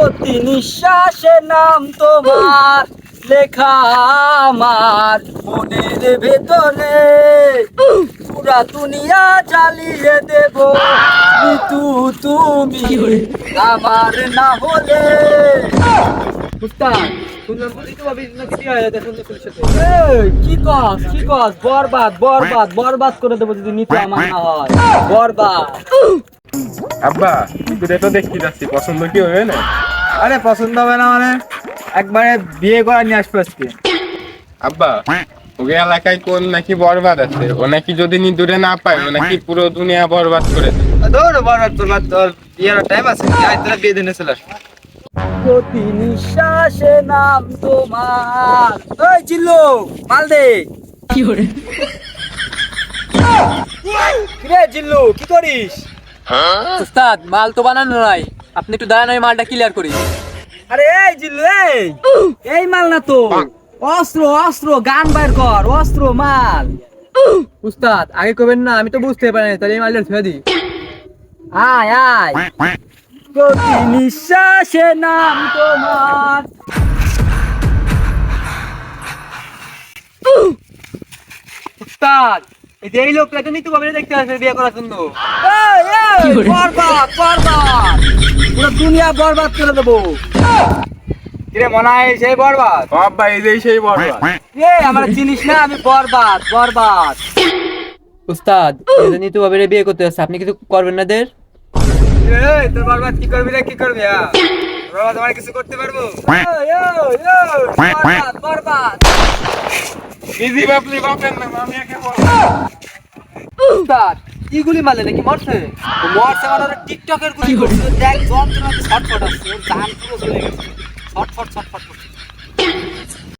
প্রতি নিঃশ্বাসে নাম তোমার। লেখা আমার মনের ভেতরে। পুরা দুনিয়া চালিয়ে দেব। কিন্তু তুমি আমার না হলে। কি কস কি কস? বরবাদ বরবাদ বরবাদ করে দেবো যদি নিতে আমার না হয়। বরবাদ। আব্বা তোরে তো দেখতে যাচ্ছি পছন্দ কি হবে না? আরে পছন্দ হবে না মানে একবারে বিয়ে করা নিয়ে আসব আজকে। আব্বা ওকে এলাকায় কোন নাকি বরবাদ আছে? ও নাকি যদি নি দূরে না পায় ও নাকি পুরো দুনিয়া বরবাদ করে দেবে ধর বরবাদ তোর তোর বিয়ের টাইম আছে আজ তোরা বিয়ে দিনে চলে আসব প্রতি নিঃশ্বাসে নাম তোমার। ওই চিল্লু মাল দে। কি করে? কিরে জিল্লু কি করিস? উস্তাদ মাল তো বানানো নাই। আপনি একটু দাঁড়ান আমি মালটা ক্লিয়ার করি। আরে এই জিল্লু এই! এই মাল না তো। অস্ত্র অস্ত্র গান বাইর কর অস্ত্র মাল। উস্তাদ আগে কবেন না আমি তো বুঝতে পারি না তাহলে এই মালটা ছুঁয়ে দিই। আয় আয়। প্রতি নিঃশ্বাসে নাম তোমার। উস্তাদ এই যে এই লোকটা তো নিতু কবে দেখতে আসবে বিয়ে করার জন্য। এই, বরবাদ বরবাদ। পুরো দুনিয়া বরবাদ করে দেবো। কিরে মনে হয় সেই বরবাদ? ও এই যে সেই বরবাদ। এ আমার চিনিস না আমি বরবাদ বরবাদ। উস্তাদ এই নিতু কবে বিয়ে করতে আপনি কিছু করবেন না দের? এই, তোর বরবাদ কি করবি রে কি করবি হ্যাঁ? বরবাদ আমার কিছু করতে পারব? বরবাদ বরবাদ। বিজি বাপলি বাপের নাম আমি একে উস্তাদ কি গুলি মারলে নাকি মরছে? মরছে মানে ওরা টিকটকের গুলি করছে। দেখ যন্ত্রণাতে ছটফট আসছে। ওর গান পুরো চলে গেছে। ছটফট ছটফট।